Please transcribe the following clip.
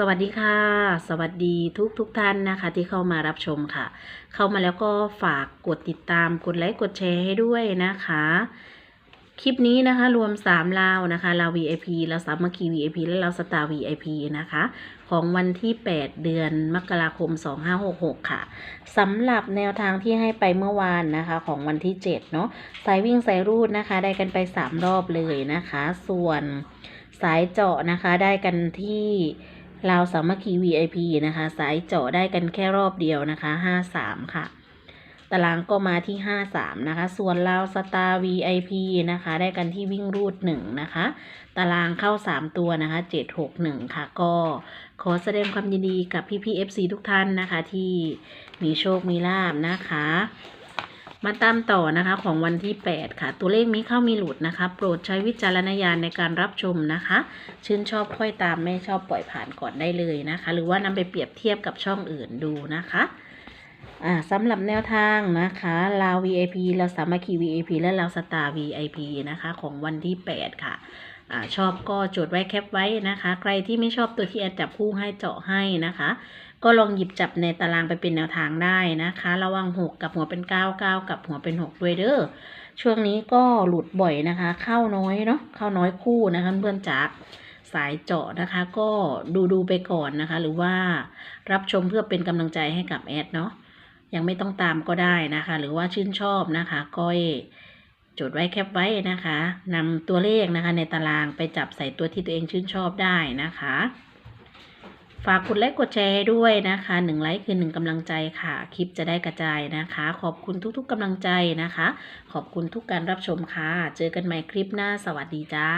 สวัสดีค่ะ สวัสดีทุกทุกท่านนะคะ ที่เข้ามารับชมค่ะ เข้ามาแล้วก็ฝากกดติดตามกดไลค์กดแชร์ให้ด้วยนะคะ คลิปนี้นะคะ รวม3ลาวนะคะลาว VIP แล้วสามัคคี VIP และลาวสตาร์ VIP นะคะ ของวันที่ 8 เดือนมกราคม 2566 ค่ะสำหรับแนวทางที่ให้ไปเมื่อวานนะคะ ของวันที่ 7 เนาะสายวิ่งสายรูดนะคะ ได้กันไป 3 รอบเลยนะคะ ส่วนสายเจาะนะคะได้กันที่ ลาวสามัคคี VIP นะคะ สายเจาะได้กันแค่รอบเดียวนะคะ53ค่ะ ตารางก็มาที่53นะคะ ส่วนลาวสตาร์ VIP นะคะ ได้กันที่วิ่งรูด1นะคะ ตารางเข้า3ตัวนะคะ761ค่ะ ก็ขอแสดงความยินดีกับพี่พี่ FC ทุกท่านนะคะ ที่มีโชคมีลาบนะคะ มาตามต่อนะคะของวันที่ 8 ค่ะ ตัวเลขมีเข้ามีหลุดนะคะ โปรดใช้วิจารณญาณในการรับชมนะคะ ชื่นชอบค่อยตามไม่ชอบปล่อยผ่านก่อนได้เลยนะคะ หรือว่านำไปเปรียบเทียบกับช่องอื่นดูนะคะสำหรับแนวทางนะคะลาว VIP ลาวสามัคคี VIP และลาวสตาร์ VIP นะคะ ของวันที่ 8 ค่ะ อชอบก็จดไว้แคปไว้นะคะ ใครที่ไม่ชอบตัวที่แอดจับคู่ให้เจาะให้นะคะ ก็ลองหยิบจับในตารางไปเป็นแนวทางได้นะคะ ระวัง 6 กับหัวเป็น 9 9 กับหัวเป็น 6 ด้วยเด้อช่วงนี้ก็หลุดบ่อยนะคะ เข้าน้อยเนาะเข้าน้อยคู่นะคะเพื่อนจักสายเจาะนะคะ ก็ดูดูไปก่อนนะคะ หรือว่ารับชมเพื่อเป็นกำลังใจให้กับแอดเนาะยังไม่ต้องตามก็ได้นะคะ หรือว่าชื่นชอบนะคะ ก็ จดไว้แคปไว้นะคะนำตัวเลขนะคะ ในตารางไปจับใส่ตัวที่ตัวเองชื่นชอบได้นะคะ ฝากกดไลค์กดแชร์ด้วยนะคะหนึ่งไลค์คือหนึ่งกำลังใจค่ะ คลิปจะได้กระจายนะคะ ขอบคุณทุกๆกำลังใจนะคะ ขอบคุณทุกการรับชมค่ะ เจอกันใหม่คลิปหน้าสวัสดีจ้า